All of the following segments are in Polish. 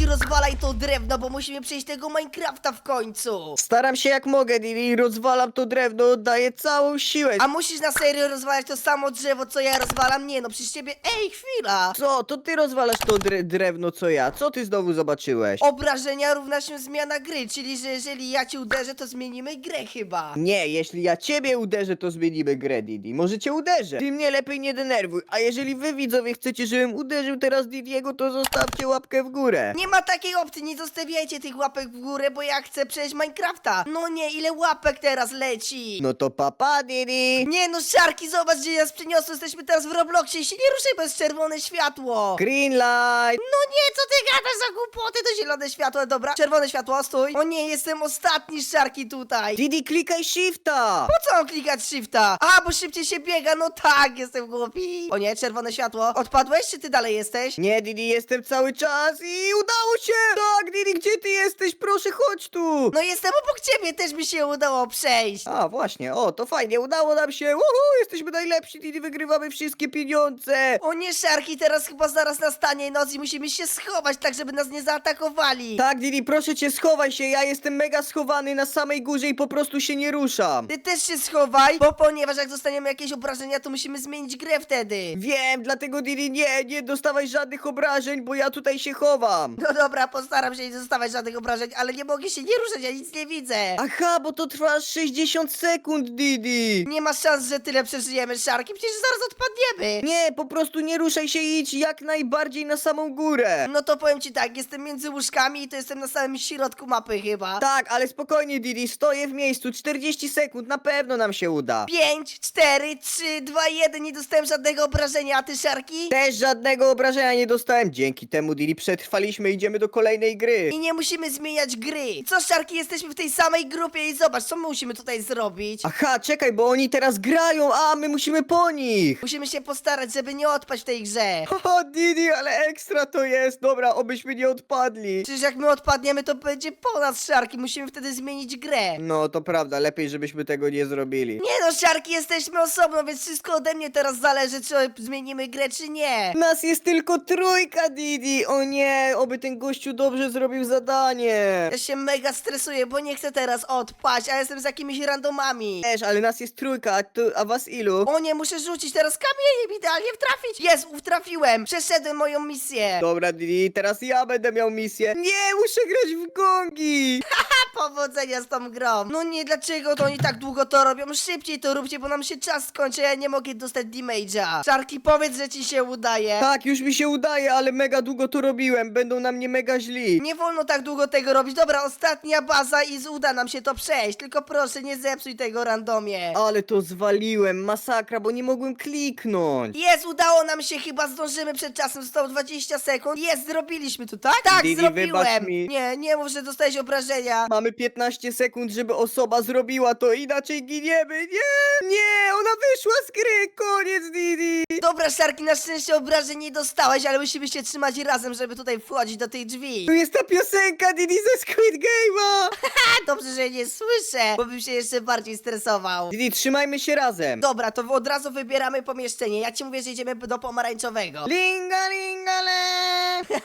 Szarki, rozwalaj to drewno, bo musimy przejść tego Minecrafta w końcu. Staram się jak mogę, Didi, rozwalam to drewno, oddaję całą siłę. A musisz na serio rozwalać to samo drzewo, co ja rozwalam? Nie no, przecież ciebie... Ej, chwila! Co, to ty rozwalasz to dre drewno, co ja? Co ty znowu zobaczyłeś? Obrażenia równa się zmiana gry, czyli że jeżeli ja cię uderzę, to zmienimy grę chyba. Nie, jeśli ja ciebie uderzę, to zmienimy grę, Didi. Może cię uderzę. Ty mnie lepiej nie denerwuj. A jeżeli wy widzowie chcecie, żebym uderzył teraz Didiego, to zostawcie łapkę w górę. Nie ma takiej opcji, nie zostawiajcie tych łapek w górę, bo ja chcę przejść Minecrafta. No nie, ile łapek teraz leci? No to papa, Didi. Nie no, Szarki, zobacz gdzie nas przyniosło, jesteśmy teraz w Robloxie i się nie ruszaj, jest czerwone światło. Green light. No nie, co ty gadasz za głupoty, to zielone światło, dobra, czerwone światło, stój. O nie, jestem ostatni Szarki tutaj. Didi, klikaj shifta. Po co mam klikać shifta? A, bo szybciej się biega, no tak, jestem głupi. O nie, czerwone światło. Odpadłeś, czy ty dalej jesteś? Nie, Didi, jestem cały czas i udało się! Tak, Didi, gdzie ty jesteś? Proszę, chodź tu! No jestem obok ciebie, też mi się udało przejść. A, właśnie, o, to fajnie, udało nam się! Uhu, jesteśmy najlepsi, Didi, wygrywamy wszystkie pieniądze! O nie, Szarki, teraz chyba zaraz nastanie noc i musimy się schować, tak żeby nas nie zaatakowali. Tak, Didi, proszę cię, schowaj się, ja jestem mega schowany na samej górze i po prostu się nie ruszam! Ty też się schowaj, bo ponieważ jak dostaniemy jakieś obrażenia, to musimy zmienić grę wtedy. Wiem, dlatego, Didi, nie, nie dostawaj żadnych obrażeń, bo ja tutaj się chowam! No dobra, postaram się nie zostawać żadnych obrażeń, ale nie mogę się nie ruszać, ja nic nie widzę. Aha, bo to trwa 60 sekund, Didi! Nie ma szans, że tyle przeżyjemy, Szarki, przecież zaraz odpadniemy. Nie, po prostu nie ruszaj się i idź jak najbardziej na samą górę! No to powiem ci tak, jestem między łóżkami i to jestem na samym środku mapy chyba. Tak, ale spokojnie, Didi, stoję w miejscu, 40 sekund, na pewno nam się uda. 5, 4, 3, 2, 1, nie dostałem żadnego obrażenia, a ty Szarki? Też żadnego obrażenia nie dostałem. Dzięki temu, Didi, przetrwaliśmy, idziemy do kolejnej gry. I nie musimy zmieniać gry. Co Szarki, jesteśmy w tej samej grupie i zobacz, co my musimy tutaj zrobić. Aha, czekaj, bo oni teraz grają, a my musimy po nich. Musimy się postarać, żeby nie odpaść w tej grze. Haha, Didi, ale ekstra to jest. Dobra, obyśmy nie odpadli. Przecież jak my odpadniemy, to będzie po nas Szarki, musimy wtedy zmienić grę. No, to prawda, lepiej, żebyśmy tego nie zrobili. Nie no, Szarki, jesteśmy osobno, więc wszystko ode mnie teraz zależy, czy zmienimy grę, czy nie. Nas jest tylko trójka, Didi. O nie, oby ten gościu dobrze zrobił zadanie. Ja się mega stresuję, bo nie chcę teraz odpaść, a jestem z jakimiś randomami. Też, ale nas jest trójka, a, tu, a was ilu? O nie, muszę rzucić teraz kamieniem idealnie wtrafić. Jest, trafiłem. Przeszedłem moją misję. Dobra, Didi, teraz ja będę miał misję. Nie, muszę grać w gongi. Powodzenia z tą grą. No nie, dlaczego to oni tak długo to robią? Szybciej to róbcie, bo nam się czas skończy, a ja nie mogę dostać damage'a. Czarki, powiedz, że ci się udaje. Tak, już mi się udaje, ale mega długo to robiłem. Będą na mnie mega źli. Nie wolno tak długo tego robić. Dobra, ostatnia baza i uda nam się to przejść. Tylko proszę, nie zepsuj tego randomie. Ale to zwaliłem, masakra, bo nie mogłem kliknąć. Jest, udało nam się, chyba zdążymy przed czasem, zostało 20 sekund. Jest, zrobiliśmy to, tak? Tak, Didi, wybacz zrobiłem. mi. Nie, nie mów, że dostałeś obrażenia. Mamy 15 sekund, żeby osoba zrobiła to, inaczej giniemy. Nie, nie, ona wyszła z gry, koniec Didi. Dobra, Szarki, na szczęście obrażeń nie dostałeś, ale musimy się trzymać razem, żeby tutaj wchodzić do tej drzwi. Tu jest ta piosenka Didi ze Squid Game'a. A, dobrze, że nie słyszę, bo bym się jeszcze bardziej stresował. Didi, trzymajmy się razem. Dobra, to od razu wybieramy pomieszczenie. Ja ci mówię, że idziemy do pomarańczowego. Linga, linga, le.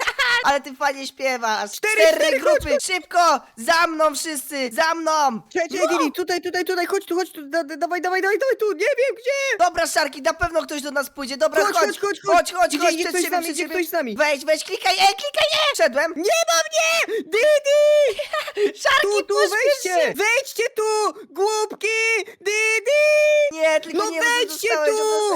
Ale ty fajnie śpiewasz. Cztery, cztery, chodź. Szybko! Za mną wszyscy! Za mną! Czekaj, No! Didi, tutaj, tutaj, tutaj, chodź tu, chodź tu, da, da, dawaj, dawaj, dawaj, dawaj tu, nie wiem gdzie. Dobra, Szarki, na pewno ktoś do nas pójdzie. Dobra, Chodź, chodź, chodź, chodź, chodź, chodź. chodź, Idzie, chodź, idzie przed ktoś z nami, przed idzie ktoś z nami. Wejdź, wejdź, klikaj, ej, klikaj, nie! Wszedłem. Nie ma mnie! Didi! Szarki, Tu, tu, pośpiesz wejdźcie! się. Wejdźcie tu! Głupki! Didi! Nie, tylko No nie wejdźcie tu!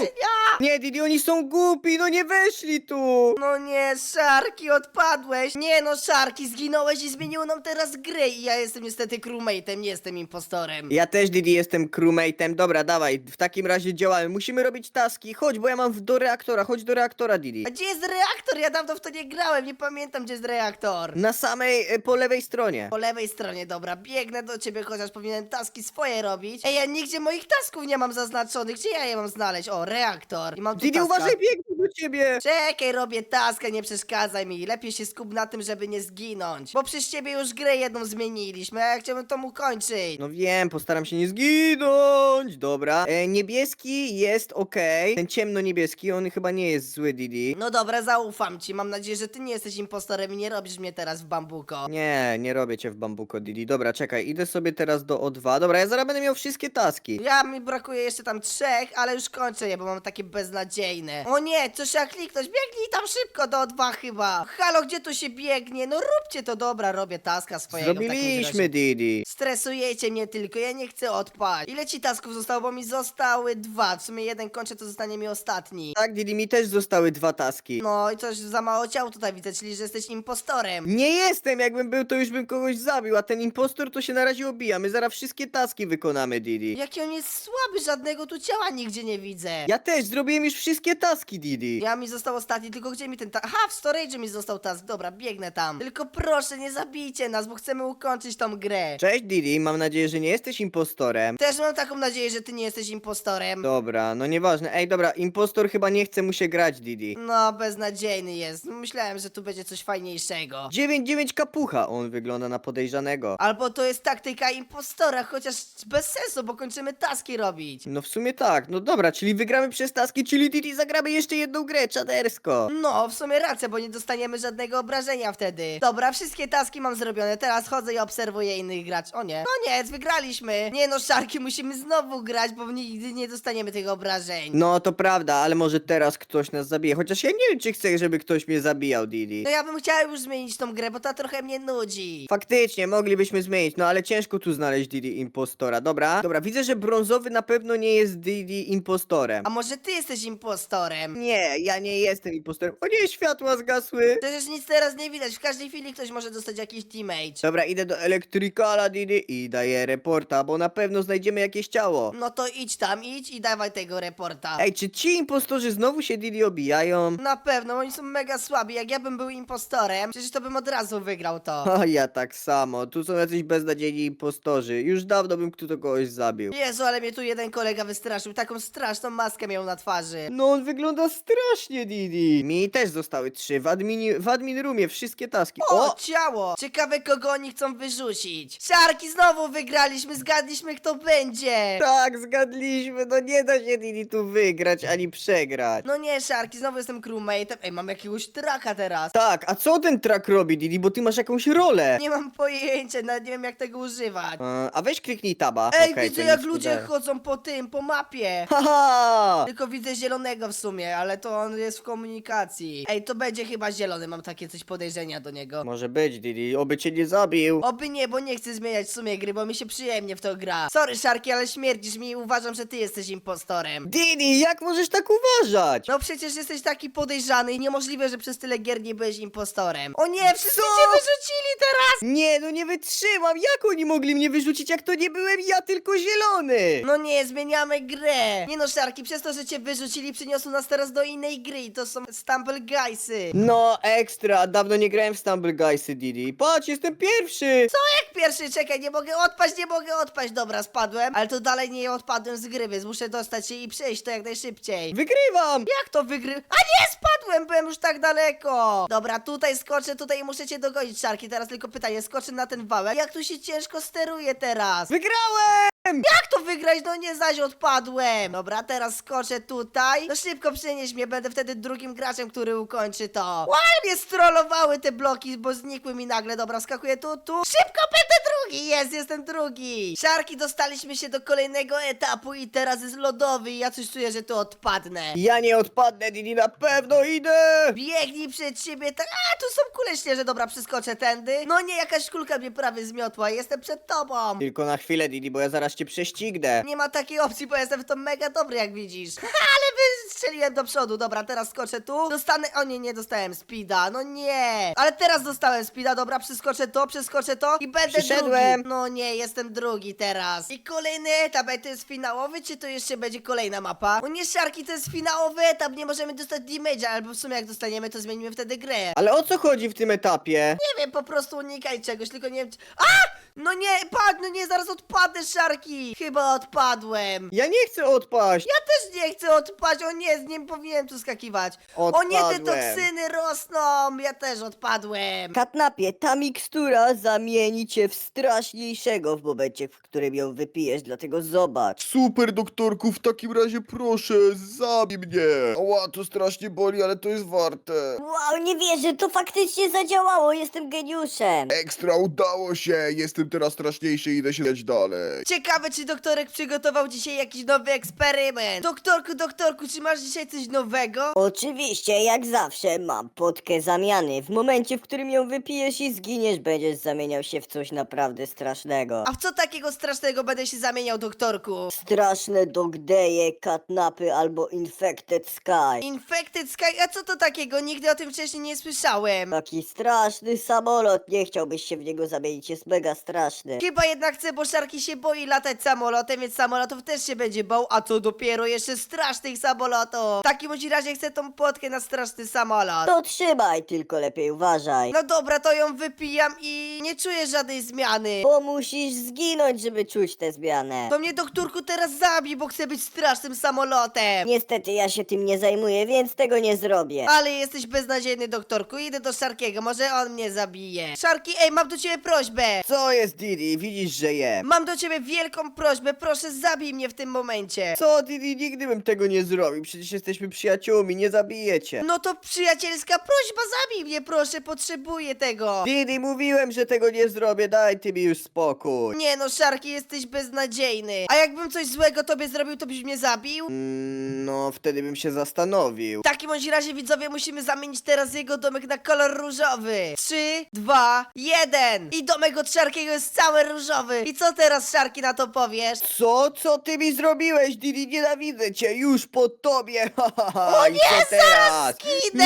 Nie, Didi, oni są głupi, no nie weszli tu! No nie, Szarki, odpadłeś. Nie no, Szarki, zginąłeś i zmieniło nam teraz gry. I ja jestem niestety crewmate'em, nie jestem impostorem. Ja też, Didi, jestem crewmate'em. Dobra, dawaj, w takim razie działamy. Musimy robić taski. Chodź, bo ja mam w- do reaktora. Chodź do reaktora, Didi. A gdzie jest reaktor? Ja dawno w to nie grałem, nie pamiętam, gdzie jest reaktor. Na samej, e, po lewej stronie. Po lewej stronie, dobra, biegnę do ciebie, chociaż powinienem taski swoje robić. Ej, ja nigdzie moich tasków nie mam zaznaczonych, gdzie ja je mam znaleźć? O, reaktor. I mam tu Didi, taska. uważaj, biegnie do ciebie! Czekaj, robię taskę, nie przeszkadzaj mi. Lepiej się skup na tym, żeby nie zginąć. Bo przez ciebie już grę jedną zmieniliśmy, a ja chciałbym to ukończyć. No wiem, postaram się nie zginąć. Dobra. E, niebieski jest okej. Ten ciemno-niebieski, on chyba nie jest zły, Didi. No dobra, zaufam ci. Mam nadzieję, że ty nie jesteś impostorem i nie robisz mnie teraz w bambuko. Nie, nie robię cię w bambuko, Didi. Dobra, czekaj, idę sobie teraz do O2. Dobra, ja zaraz będę miał wszystkie taski. Ja mi brakuje jeszcze tam trzech, ale już kończę je, bo mam takie beznadziejne. O nie, co trzeba kliknąć? Biegnij tam szybko do O2 chyba. Halo, gdzie tu się biegnie? No róbcie to, dobra, robię taska swojego. w takim Razie. Didi. Stresujecie mnie tylko, ja nie chcę odpaść. Ile ci tasków zostało? Bo mi zostały dwa. W sumie jeden kończę, to zostanie mi ostatni. Tak, Didi, mi też zostały dwa taski. No i coś za mało ciał tutaj widzę, czyli że jesteś impostorem. Nie jestem, jakbym był, to już bym kogoś zabił, a ten impostor to się na razie obija. My zaraz wszystkie taski wykonamy, Didi. Jaki on jest słaby, żadnego tu ciała nigdzie nie widzę. Ja też zrobiłem już wszystkie taski, Didi. Ja mi został ostatni, tylko gdzie mi ten ta... Aha, w storage mi został task, dobra, biegnę tam. Tylko proszę, nie zabijcie nas, bo chcemy ukończyć tą grę. Cześć, Didi, mam nadzieję, że nie jesteś impostorem. Też mam taką nadzieję, że ty nie jesteś impostorem. Dobra, no nieważne. Ej, dobra, impostor chyba nie chce mu się grać, Didi. No, beznadziejny jest. Myślałem, że tu będzie coś fajniejszego. 9-9 kapucha, on wygląda na podejrzanego. Albo to jest taktyka impostora, chociaż bez sensu, bo kończymy taski robić. No w sumie tak, no dobra, czyli wygramy przez taski, czyli Didi zagramy jeszcze jedną grę, czadersko. No, w sumie racja, bo nie dostaniemy żadnego obrażenia wtedy. Dobra, wszystkie taski mam zrobione, teraz chodzę i obserwuję innych graczy. O nie, koniec, wygraliśmy. Nie no, Szarki, musimy znowu grać, bo nigdy nie dostaniemy tych obrażeń. No to prawda, ale może teraz ktoś nas zabije, chociaż ja nie wiem, czy chcę, żeby ktoś mnie zabijał, Didi. No ja bym chciała już zmienić tą grę, bo ta trochę mnie nudzi. Faktycznie, moglibyśmy zmienić, no ale ciężko tu znaleźć Didi impostora, dobra? Dobra, widzę, że brązowy na pewno nie jest Didi impostorem. A może ty jesteś impostorem? Nie, ja nie jestem impostorem. O nie, światła zgasły. Przecież nic teraz nie widać, w każdej chwili ktoś może dostać jakiś teammate. Dobra, idę do Electricala, Didi i daję reporta, bo na pewno znajdziemy jakieś ciało. No to idź tam, idź i dawaj tego reporta. Ej, czy ci impostorzy znowu się Didi obijają? Na pewno, oni są mega słabi. Jak ja bym był impostorem, przecież to bym od razu wygrał to. A ja tak samo, tu są jacyś beznadziejni impostorzy. Już dawno bym kto to kogoś zabił. Jezu, ale mnie tu jeden kolega wystraszył. Taką straszną maskę miał na twarzy. No on wygląda strasznie, Didi. Mi też zostały trzy, w, admini, w admin roomie wszystkie taski. O, O! ciało! Ciekawe, kogo oni chcą wyrzucić. Szarki, znowu wygraliśmy, zgadliśmy, kto będzie. Tak, zgadliśmy, no nie da się Didi tu wygrać ani przegrać. No nie, Szarki, znowu jestem crewmate'em. Ej, mam jakiegoś traka teraz. Tak, a co ten track robi, Didi, bo ty masz jakąś rolę. Nie mam pojęcia, nawet nie wiem, jak tego używać. E, A weź kliknij taba. Ej, Okej, widzę, to jak nic nie ludzie chodzą po tym, po mapie. Haha! Tylko widzę zielonego w sumie, ale to on jest w komunikacji. Ej, to będzie chyba zielony, mam takie coś podejrzenia do niego. Może być, Didi, oby cię nie zabił. Oby nie, bo nie chcę zmieniać w sumie gry, bo mi się przyjemnie w to gra. Sorry, Szarki, ale śmierdzisz mi i uważam, że ty jesteś impostorem. Didi, jak możesz tak uważać? No przecież jesteś taki podejrzany i niemożliwe, że przez tyle gier nie byłeś impostorem. O nie, wszyscy Co? cię wyrzucili teraz! Nie, no nie wytrzymam, jak oni mogli mnie wyrzucić, jak to nie byłem ja, tylko zielony? No nie, zmieniamy grę. Nie no, Szarki, przez to, że cię wyrzucili, przyniosą nas teraz do innej gry i to są Stumble Guysy. No, ekstra, dawno nie grałem w Stumble Guysy, Didi. Patrz, jestem pierwszy! Co jak pierwszy? Czekaj, nie mogę odpaść, nie mogę odpaść. Dobra, spadłem, ale to dalej nie odpadłem z gry, więc muszę dostać się i przejść to jak najszybciej. Wygrywam! Jak to wygry... A nie, spadłem, byłem już tak daleko. Dobra, tutaj skoczę, tutaj muszę cię dogonić, Szarki. Teraz tylko pytanie, skoczę na ten wałek. Jak tu się ciężko steruje teraz? Wygrałem! Jak to wygrać? No nie zaś odpadłem. Dobra, teraz skoczę tutaj. No szybko przenieś mnie, będę wtedy drugim graczem, który ukończy to. Ale mnie strollowały te bloki, bo znikły mi nagle. Dobra, skakuję tu, tu. Szybko będę drugi! Jest, jestem drugi. Szarki, dostaliśmy się do kolejnego etapu i teraz jest lodowy i ja coś czuję, że tu odpadnę. Ja nie odpadnę, Didi, na pewno idę! Biegnij przed siebie, tak, a tu są kule śnieżne, dobra, przeskoczę tędy. No nie, jakaś kulka mnie prawie zmiotła, jestem przed tobą. Tylko na chwilę, Didi, bo ja zaraz cię prześcignę. Nie ma takiej opcji, bo jestem w to mega dobry, jak widzisz. Ale wystrzeliłem do przodu, dobra, teraz skoczę tu. Dostanę, o nie, nie dostałem speeda, no nie. Ale teraz dostałem speeda, dobra, przeskoczę to, przeskoczę to i będę Przyszedłem. Wygrałem! No nie, jestem drugi teraz. I kolejny etap, ej, to jest finałowy, czy to jeszcze będzie kolejna mapa? O nie, Szarki, to jest finałowy etap, nie możemy dostać damage'a, albo w sumie jak dostaniemy, to zmienimy wtedy grę. Ale o co chodzi w tym etapie? Nie wiem, po prostu unikaj czegoś, tylko nie wiem, czy... A! No nie, padł, no nie, zaraz odpadnę, Szarki! Chyba odpadłem. Ja nie chcę odpaść! Ja też nie chcę odpaść, o nie, nie powinienem tu skakiwać. O nie, te Odpadłem. toksyny rosną, ja też odpadłem. Katnapie, ta mikstura zamieni cię w straszniejszego w momencie, w którym ją wypijesz, dlatego zobacz. Super doktorku, w takim razie proszę, zabij mnie! Ała, to strasznie boli, ale to jest warte. Wow, nie wierzę, to faktycznie zadziałało, jestem geniuszem. Ekstra, udało się! Jestem teraz straszniejszy i idę się dać dalej. Ciekawe, czy doktorek przygotował dzisiaj jakiś nowy eksperyment. Doktorku, doktorku, czy masz dzisiaj coś nowego? Oczywiście, jak zawsze, mam potkę zamiany. W momencie, w którym ją wypijesz i zginiesz, będziesz zamieniał się w coś naprawdę strasznego. A w co takiego strasznego będę się zamieniał, doktorku? Straszne dogdeje, katnapy albo infected sky. Infected Sky, a co to takiego? Nigdy o tym wcześniej nie słyszałem. Taki straszny samolot, nie chciałbyś się w niego zamienić, jest mega straszny. Chyba jednak chcę, bo Szarki się boi latać samolotem, więc samolotów też się będzie bał, a co dopiero jeszcze strasznych samolotów. W takim bądź razie chcę tą płotkę na straszny samolot. To trzymaj, tylko lepiej uważaj. No dobra, to ją wypijam i nie czuję żadnej zmiany. Bo musisz zginąć, żeby czuć tę zmianę. To mnie doktorku teraz zabij, bo chcę być strasznym samolotem. Niestety ja się tym nie zajmuję, więc tego nie zrobię. Ale jesteś beznadziejny, doktorku. Idę do Szarkiego, może on mnie zabije. Szarki, ej, mam do ciebie prośbę. Co jest Didi? Widzisz, że jem. Mam do ciebie wielką prośbę, proszę zabij mnie w tym momencie. Co Didi? Nigdy bym tego nie zrobił. Przecież jesteśmy przyjaciółmi, nie zabijecie. No to przyjacielska prośba, zabij mnie, proszę, potrzebuję tego. Didi, mówiłem, że tego nie zrobię, daj ty mi już spokój. Nie no, Szarki, jesteś beznadziejny. A jakbym coś złego tobie zrobił, to byś mnie zabił? Mm, no, wtedy bym się zastanowił. W takim bądź razie widzowie musimy zamienić teraz jego domek na kolor różowy. Trzy, dwa, jeden. I domek od Szarkiego jest cały różowy. I co teraz Szarki na to powiesz? Co? Co ty mi zrobiłeś, Didi? Nienawidzę cię, już po tobie! O nie, teraz? Idę!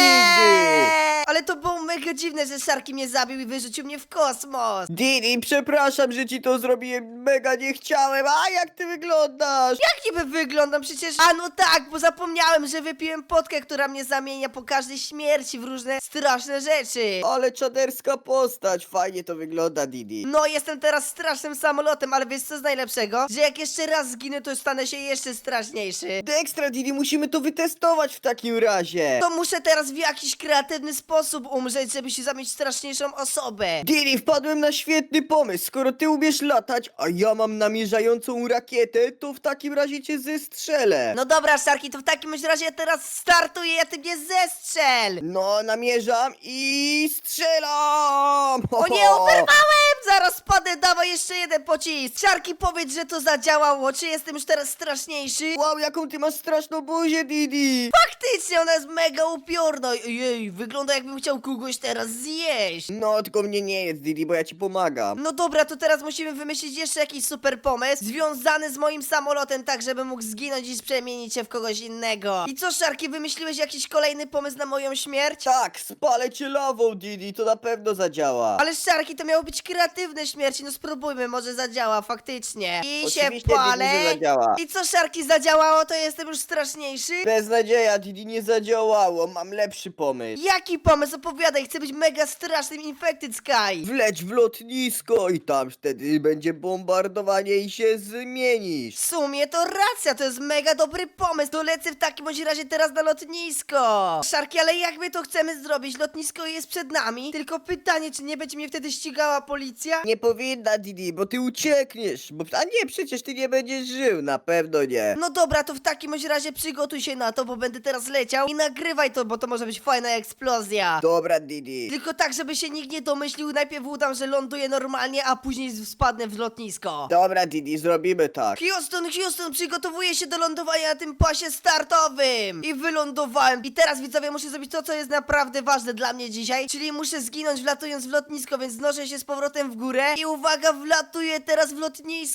Ale to było mega dziwne, że Szarki mnie zabił i wyrzucił mnie w kosmos. Didi, przepraszam, że ci to zrobiłem, mega nie chciałem, a jak ty wyglądasz? Jak niby wyglądam przecież? A no tak, bo zapomniałem, że wypiłem potkę, która mnie zamienia po każdej śmierci w różne straszne rzeczy. Ale czaderska postać, fajnie to wygląda, Didi. No, jestem teraz strasznym samolotem, ale wiesz co jest najlepszego? Że jak jeszcze raz zginę, to stanę się jeszcze straszniejszy. Dextra, Didi, musimy to wytestować w takim razie. To muszę teraz w jakiś kreatywny sposób umrzeć, żeby się zamieć straszniejszą osobę. Didi, wpadłem na świetny pomysł. Skoro ty umiesz latać, a ja mam namierzającą rakietę, to w takim razie cię zestrzelę. No dobra, Szarki, to w takim bądź razie ja teraz startuję, ja ty mnie zestrzel! No, namierzam i strzelam! O nie, oberwałem! Zaraz spadnę, dawaj jeszcze jeden pocisk! Szarki, powiedz, że to zadziałało, czy jestem już teraz straszniejszy? Wow, jaką ty masz straszną buzię, Didi! Faktycznie, ona jest mega upiorna! Jej, wygląda jakbym chciał kogoś teraz zjeść! No, tylko mnie nie jest, Didi, bo ja ci pomagam. No dobra, to teraz musimy wymyślić jeszcze jakiś super pomysł związany z moim samolotem, tak żebym mógł zginąć i przemienić się w kogoś innego. I co, Szarki, wymyśliłeś jakiś kolejny pomysł na moją śmierć? Tak, spalę cię lawą, Didi, to na pewno zadziała. Ale Szarki, to miało być kreatywne śmierci, no spróbujmy, może zadziała faktycznie. I się Oczywiście, palę. Didi, zadziała. I co, Szarki, zadziałało, to jestem już straszniejszy? Beznadzieja, Didi, nie zadziałało, mam lepszy pomysł. Jaki pomysł? Opowiadaj, chcę być mega strasznym Infected Sky. Wleć w lotnisko i tam wtedy będzie bombardowanie i się zmienisz. W sumie to racja, to jest mega dobry pomysł. To lecę w takim bądź razie teraz na lotnisko. Szarki, ale jak my to chcemy zrobić? Lotnisko jest przed nami. Tylko pytanie, czy nie będzie mnie wtedy ścigała policja? Nie powinna, Didi, bo ty uciekniesz. Bo... A nie, przecież ty nie będziesz żył, na pewno nie. No dobra, to w takim bądź razie przygotuj się na to, bo będę teraz leciał i nagrywaj to, bo to może być fajna eksplozja. Dobra, Didi. Tylko tak, żeby się nikt nie domyślił, najpierw udam, że ląduję normalnie, a później spadnę w lotnisko. Dobra, Didi, zrobimy tak. Houston, Houston, przygotowuję się do lądowania na tym pasie startowym! I wylądowałem. I teraz widzowie muszę zrobić to, co jest naprawdę ważne dla mnie dzisiaj, czyli muszę zginąć wlatując w lotnisko, więc znoszę się z powrotem w górę i uwaga, wlatuję teraz w lotnisko!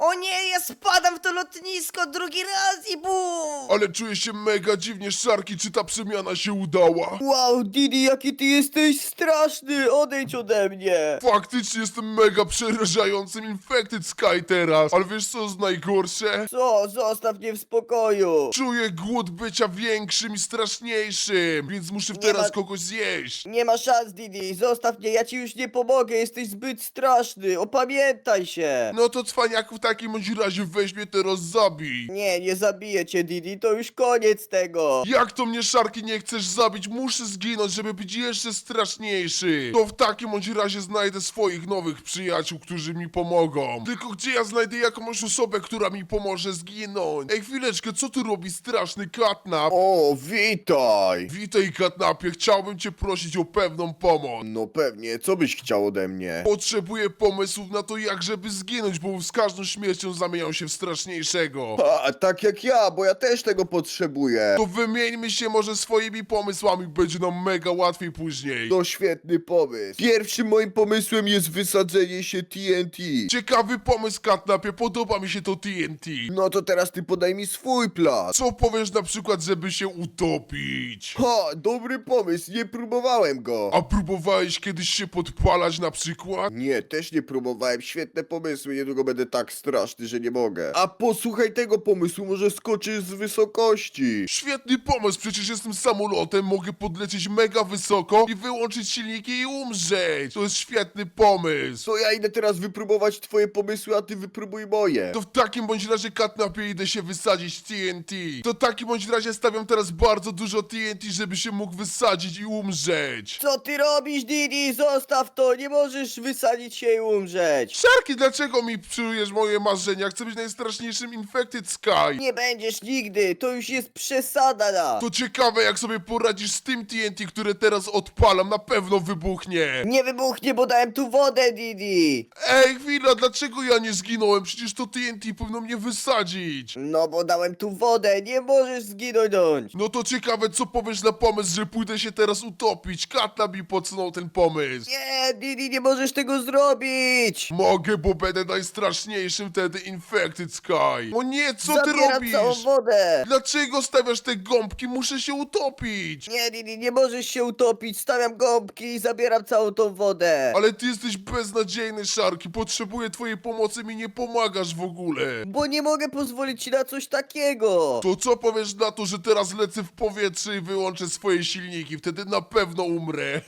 O nie, ja spadam w to lotnisko drugi raz i bum! Ale czuję się mega dziwnie, Szarki, czy ta przemiana się udała? Wow, Didi, jaki ty jesteś straszny! Odejdź ode mnie! Faktycznie jestem mega przerażającym Infected Sky teraz. Ale wiesz co jest najgorsze? Co? Zostaw mnie w spokoju! Czuję głód bycia większym i straszniejszym, więc muszę Nie teraz ma- kogoś zjeść. Nie ma szans, Didi, zostaw mnie, ja ci już nie pomogę, jesteś zbyt straszny, opamiętaj się! No to cwaniaku w takim bądź razie weź mnie teraz zabij. Nie, nie zabiję cię, Didi, to już koniec tego! Jak to mnie Szarki nie chcesz zabić? Muszę zginąć, żeby być jeszcze straszniejszy. To w takim bądź razie znajdę swoich nowych przyjaciół, którzy mi pomogą. Tylko gdzie ja znajdę jakąś osobę, która mi pomoże zginąć? Ej, chwileczkę, co tu robi straszny katnap? O, witaj! Witaj, katnapie, chciałbym cię prosić o pewną pomoc. No pewnie, co byś chciał ode mnie? Potrzebuję pomysłów na to, jak żeby zginąć, bo z każdą śmiercią zamieniam się w straszniejszego. A, tak jak ja, bo ja też tego potrzebuję. To wymieńmy się może swoimi pomysłami, będzie nam mega łatwiej później. To świetny pomysł. Pierwszym moim pomysłem jest wysadzenie się TNT. Ciekawy pomysł, Katnapie, podoba mi się to TNT. No to teraz ty podaj mi swój plan. Co powiesz na przykład, żeby się utopić? Ha, dobry pomysł, nie próbowałem go. A próbowałeś kiedyś się podpalać na przykład? Nie, też nie próbowałem. Świetne pomysły, niedługo będę tak straszny, że nie mogę. A posłuchaj tego pomysłu, może skoczysz z wysokości. Świetny pomysł, przecież jestem samolotem, mogę podlecieć mega wysoko i wyłączyć silniki i umrzeć. To jest świetny pomysł. To ja idę teraz wypróbować twoje pomysły, a ty wypróbuj moje. To w takim bądź razie Katnapie idę się wysadzić TNT. To w takim bądź razie stawiam teraz bardzo dużo TNT, żeby się mógł wysadzić i umrzeć. Co ty robisz, Didi? Zostaw to, nie możesz wysadzić się i umrzeć! Szarki, dlaczego mi psujesz moje marzenia? Chcę być najstraszniejszym Infected Sky. Nie będziesz nigdy, to już jest przesada na. To ciekawe, jak sobie poradzisz z tym TNT, które teraz odpalam, na pewno wybuchnie. Nie wybuchnie, bo dałem tu wodę, Didi! Ej, chwila, dlaczego ja nie zginąłem? Przecież to TNT powinno mnie wysadzić. No bo dałem tu wodę, nie możesz zginąć! No to ciekawe, co powiesz na pomysł, że pójdę się teraz utopić. Katna mi podsunął ten pomysł. Nie, Didi, nie możesz tego zrobić! Mogę, bo będę najstraszniejszym wtedy Infected Sky. O nie, co ty Zabieram robisz? całą wodę! Dlaczego stawiasz te gąbki? Muszę się utopić. Nie, Didi, nie możesz się utopić, stawiam gąbki i zabieram całą tą wodę! Ale ty jesteś beznadziejny, Szarki. Potrzebuję twojej pomocy, mi nie pomagasz w ogóle. Bo nie mogę pozwolić ci na coś takiego! To co powiesz na to, że teraz lecę w powietrze i wyłączę swoje silniki? Wtedy na pewno umrę.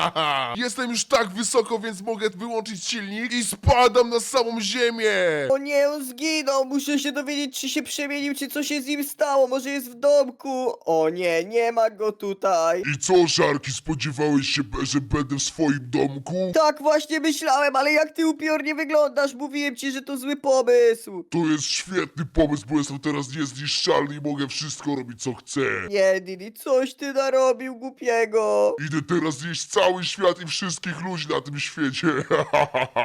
Jestem już tak wysoko, więc mogę wyłączyć silnik i spadam na samą ziemię. O nie, on zginął! Muszę się dowiedzieć, czy się przemienił, czy co się z nim stało. Może jest w domku? O nie, nie ma go tutaj. I co, Szarki, spodziewałeś się, że będę w swoim domku? Tak właśnie myślałem, ale jak ty upiornie wyglądasz, mówiłem ci, że to zły pomysł. To jest świetny pomysł, bo jestem teraz niezniszczalny i mogę wszystko robić, co chcę. Nie, Didi, coś ty narobił głupiego. Idę teraz zjeść cały świat i wszystkich ludzi na tym świecie.